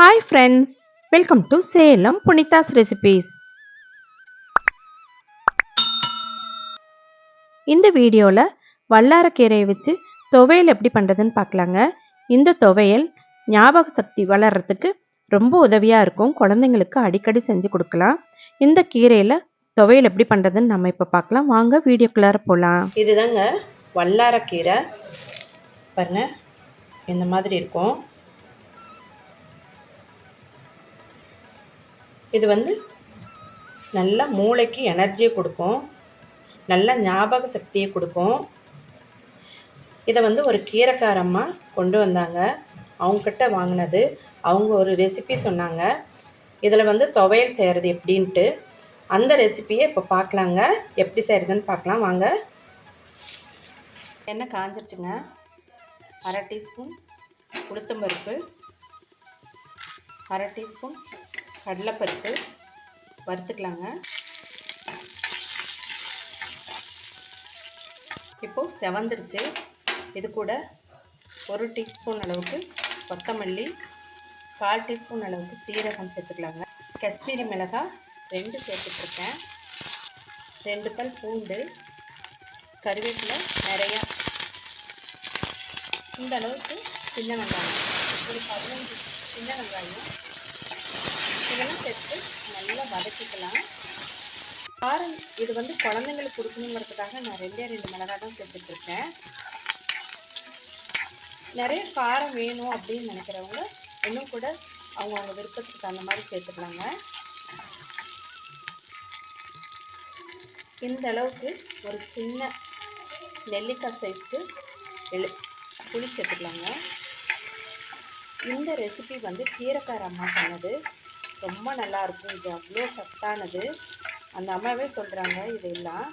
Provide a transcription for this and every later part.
Hi friends welcome to Salem Punitha's recipes இந்த வீடியோவில் வல்லாரக்கீரையை வச்சு துவையல் எப்படி பண்ணுறதுன்னு பார்க்கலாங்க. இந்த துவையல் ஞாபக சக்தி வளர்கிறதுக்கு ரொம்ப உதவியாக இருக்கும். குழந்தைங்களுக்கு அடிக்கடி செஞ்சு கொடுக்கலாம். இந்த கீரையில் துவையல் எப்படி பண்ணுறதுன்னு நம்ம இப்போ பார்க்கலாம். வாங்க வீடியோக்குள்ளார போகலாம் இதுதாங்க வல்லாரக்கீரை. பாருங்கள் இந்த மாதிரி இருக்கும். இது வந்து நல்ல மூளைக்கு எனர்ஜியை கொடுக்கும். நல்ல ஞாபக சக்தியை கொடுக்கும். இதை வந்து ஒரு கீரைக்காரம்மா கொண்டு வந்தாங்க. அவங்கக்கிட்ட வாங்கினது. அவங்க ஒரு ரெசிபி சொன்னாங்க. இதில் வந்து துவையல் செய்கிறது எப்படின்ட்டு. அந்த ரெசிபியை இப்போ பார்க்கலாங்க. எப்படி செய்கிறதுன்னு பார்க்கலாம். வாங்க. எண்ணெய் காஞ்சிருச்சுங்க. அரை டீஸ்பூன் உளுத்தம்பருப்பு அரை டீஸ்பூன் கடலைப்பருப்பு வறுத்துக்கலாங்க. இப்போது செவந்துருச்சு. இது கூட ஒரு டீஸ்பூன் அளவுக்கு கொத்தமல்லி கால் டீஸ்பூன் அளவுக்கு சீரகம் சேர்த்துக்கலாங்க. காஷ்மீரி மிளகாய் ரெண்டு சேர்த்துட்ருக்கேன். ரெண்டு பல் பூண்டு கருவேப்பிலை நிறையா. இந்த அளவுக்கு சின்ன வெங்காயம். ஒரு பதினஞ்சு சின்ன வெங்காயம். இதெல்லாம் சேர்த்து நல்லா வதக்கிக்கலாம். காரம் இது வந்து குழந்தைங்களுக்கு கொடுக்கணுங்கிறதுக்காக நான் ரெண்டே ரெண்டு மிளகாய் தான் சேர்த்துட்ருக்கேன். நிறைய காரம் வேணும் அப்படின்னு நினைக்கிறவங்க இன்னும் கூட அவங்க அவங்க விருப்பத்துக்கு தகுந்த மாதிரி சேர்த்துக்கலாங்க. இந்த அளவுக்கு ஒரு சின்ன நெல்லிக்காய் சைஸ்க்கு எழு புளி சேர்த்துக்கலாங்க. இந்த ரெசிபி வந்து கீரைக்கார அம்மா பண்ணது. ரொம்ப நல்லாயிருக்கும். இது அவ்வளோ சத்தானது. அந்த அம்மாவே சொல்கிறாங்க இதெல்லாம்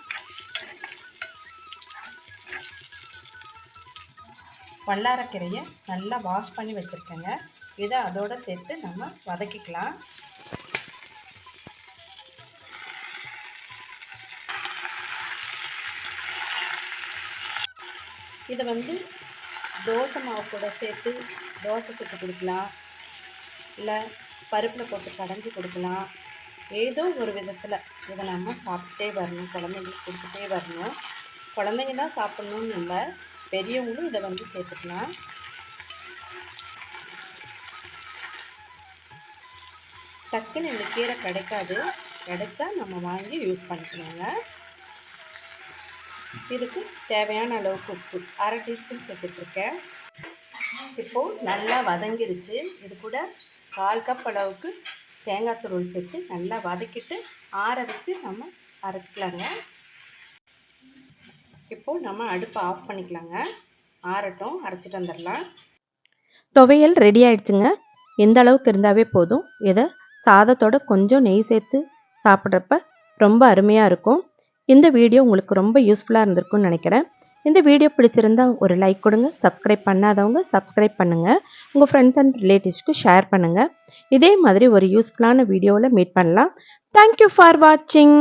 வல்லாரக்கீரையை நல்லா வாஷ் பண்ணி வச்சுருக்கேங்க. இதை அதோடு சேர்த்து நம்ம வதக்கிக்கலாம். இதை வந்து தோசை மாவு கூட சேர்த்து தோசை சுட்டு கொடுக்கலாம். இல்லை பருப்பில் போட்டு கடைஞ்சி கொடுக்கலாம். ஏதோ ஒரு விதத்தில் இதை நம்ம சாப்பிட்டே வரணும். குழந்தைங்களுக்கு கொடுத்துட்டே வரணும். குழந்தைங்க தான் சாப்பிட்ணுன்னு இல்லை பெரியவங்களும் இதை வந்து சேர்த்துக்கலாம். டக்குன்னு இந்த கீரை கிடைக்காது. கிடைச்சா நம்ம வாங்கி யூஸ் பண்ணிக்கலாங்க இதுக்கு தேவையான அளவுக்கு உப்பு. அரை டீஸ்பூன் சேர்த்துட்ருக்கேன் இப்போது நல்லா வதங்கிருச்சு. இது கூட கால் கப் அளவுக்கு தேங்காய் துருள் சேர்த்து நல்லா வதக்கிட்டு ஆற வச்சு நம்ம அரைச்சிக்கலாங்க. இப்போது நம்ம அடுப்பை ஆஃப் பண்ணிக்கலாங்க. ஆறட்டும் அரைச்சிட்டு வந்துடலாம். துவையல் ரெடி ஆயிடுச்சுங்க. எந்த அளவுக்கு இருந்தாவே போதும். இதை சாதத்தோட கொஞ்சம் நெய் சேர்த்து சாப்பிட்றப்ப ரொம்ப அருமையாக இருக்கும். இந்த வீடியோ உங்களுக்கு ரொம்ப யூஸ்ஃபுல்லாக இருந்திருக்கும்னு நினைக்கிறேன். இந்த வீடியோ பிடிச்சிருந்தா ஒரு லைக் கொடுங்க சப்ஸ்கிரைப் பண்ணாதவங்க சப்ஸ்கிரைப் பண்ணுங்கள் உங்கள் ஃப்ரெண்ட்ஸ் அண்ட் ரிலேட்டிவ்ஸ்க்கு ஷேர் பண்ணுங்கள் இதே மாதிரி ஒரு யூஸ்ஃபுல்லான வீடியோவில் மீட் பண்ணலாம். தேங்க்யூ ஃபார் வாட்சிங்